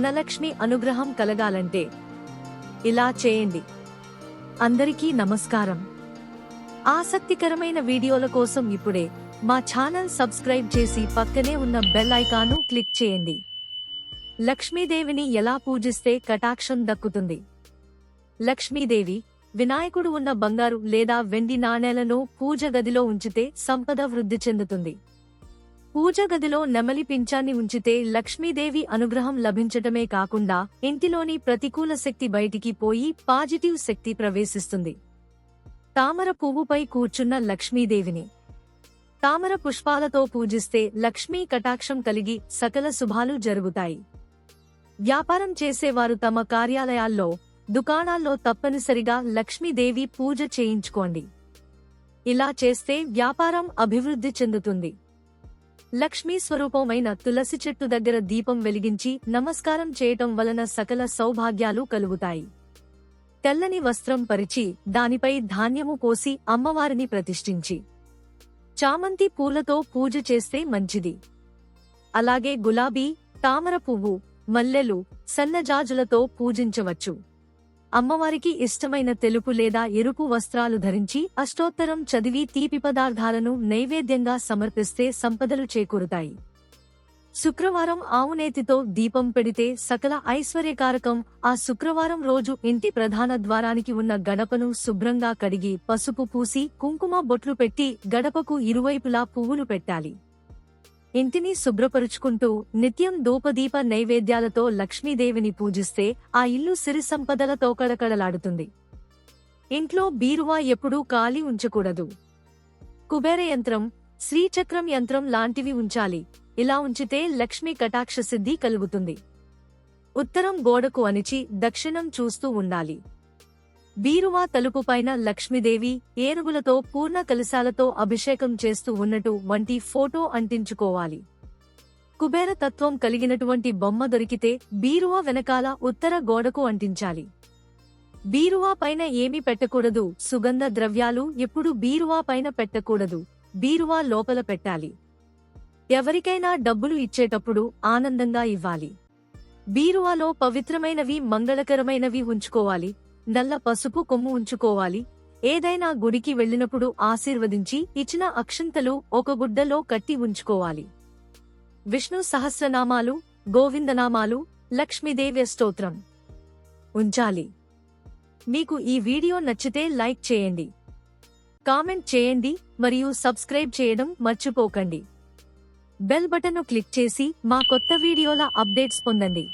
ధనలక్ష్మి అనుగ్రహం కలగాలంటే ఇలా చేయండి. అందరికీ నమస్కారం. ఆసక్తికరమైన వీడియోల కోసం ఇప్పుడే మా ఛానల్ సబ్స్క్రైబ్ చేసి పక్కనే ఉన్న బెల్ ఐకాను క్లిక్ చేయండి. లక్ష్మీదేవిని ఎలా పూజిస్తే కటాక్షం దక్కుతుంది? లక్ష్మీదేవి వినాయకుడు ఉన్న బంగారు లేదా వెండి నాణేలను పూజ గదిలో ఉంచితే సంపద వృద్ధి చెందుతుంది. పూజ గదిలో నెమలి పింఛాన్ని ఉంచితే లక్ష్మీదేవి అనుగ్రహం లభించటమే కాకుండా ఇంటిలోని ప్రతికూల శక్తి బయటికి పోయి పాజిటివ్ శక్తి ప్రవేశిస్తుంది. తామర పువ్వుపై కూర్చున్న లక్ష్మీదేవిని. తామర పుష్పాలతో పూజిస్తే లక్ష్మీ కటాక్షం కలిగి సకల శుభాలు జరుగుతాయి. వ్యాపారం చేసేవారు తమ కార్యాలయాల్లో దుకాణాల్లో తప్పనిసరిగా లక్ష్మీదేవి పూజ చేయించుకోండి. ఇలా చేస్తే వ్యాపారం అభివృద్ధి చెందుతుంది. లక్ష్మీ స్వరూపమైన తులసి చెట్టు దగ్గర దీపం వెలిగించి నమస్కారం చేయటం వలన సకల సౌభాగ్యాలు కలుగుతాయి. తెల్లని వస్త్రం పరిచి దానిపై ధాన్యము పోసి అమ్మవారిని ప్రతిష్ఠించి. చామంతి పూలతో పూజ చేస్తే మంచిది. అలాగే గులాబీ తామర పువ్వు మల్లెలు సన్నజాజులతో పూజించవచ్చు. అమ్మవారికి ఇష్టమైన తెలుపు లేదా ఎరుపు వస్త్రాలు ధరించి అష్టోత్తరం చదివి తీపి పదార్థాలను నైవేద్యంగా సమర్పిస్తే సంపదలు చేకూరుతాయి. శుక్రవారం ఆవునేతితో దీపం పెడితే సకల ఐశ్వర్యకారకం ఆ శుక్రవారం రోజు ఇంటి ప్రధాన ద్వారానికి ఉన్న గడపను శుభ్రంగా కడిగి పసుపు పూసి కుంకుమ బొట్లు పెట్టి గడపకు ఇరువైపులా పువ్వులు పెట్టాలి. ఇంటిని శుభ్రపరుచుకుంటూ నిత్యం ధూపదీప నైవేద్యాలతో లక్ష్మీదేవిని పూజిస్తే ఆ ఇల్లు సిరి సంపదలతో కడకడలాడుతుంది. ఇంట్లో బీరువా ఎప్పుడూ ఖాళీ ఉంచకూడదు. కుబేర యంత్రం శ్రీచక్రం యంత్రం లాంటివి ఉంచాలి. ఇలా ఉంచితే లక్ష్మీ కటాక్ష సిద్ధి కలుగుతుంది. ఉత్తరం గోడకు అనిచి దక్షిణం చూస్తూ ఉండాలి. బీరువా తలుపుపైన లక్ష్మీదేవి ఏనుగులతో పూర్ణ కలశాలతో అభిషేకం చేస్తూ ఉన్నట్టు వంటి ఫోటో అంటించుకోవాలి. కుబేర తత్వం కలిగినటువంటి బొమ్మ దొరికితే బీరువా వెనకాల ఉత్తర గోడకు అంటించాలి. బీరువా పైన ఏమీ పెట్టకూడదు. సుగంధ ద్రవ్యాలు ఎప్పుడు బీరువా పైన పెట్టకూడదు. బీరువా లోపల పెట్టాలి. ఎవరికైనా డబ్బులు ఇచ్చేటప్పుడు ఆనందంగా ఇవ్వాలి. బీరువాలో పవిత్రమైనవి మంగళకరమైనవి ఉంచుకోవాలి. నల్ల పసుపు కొమ్ము ఉంచుకోవాలి. ఏదైనా గుడికి వెళ్ళినప్పుడు ఆశీర్వదించి ఇచ్చిన అక్షంతలు ఒక గుడ్డలో కట్టి ఉంచుకోవాలి. విష్ణు సహస్రనామాలు గోవిందనామాలు లక్ష్మీదేవి స్తోత్రం ఉంచాలి. మీకు ఈ వీడియో నచ్చితే లైక్ చేయండి. కామెంట్ చేయండి మరియు సబ్స్క్రైబ్ చేయడం మర్చిపోకండి. బెల్ బటన్ను క్లిక్ చేసి మా కొత్త వీడియోల అప్డేట్స్ పొందండి.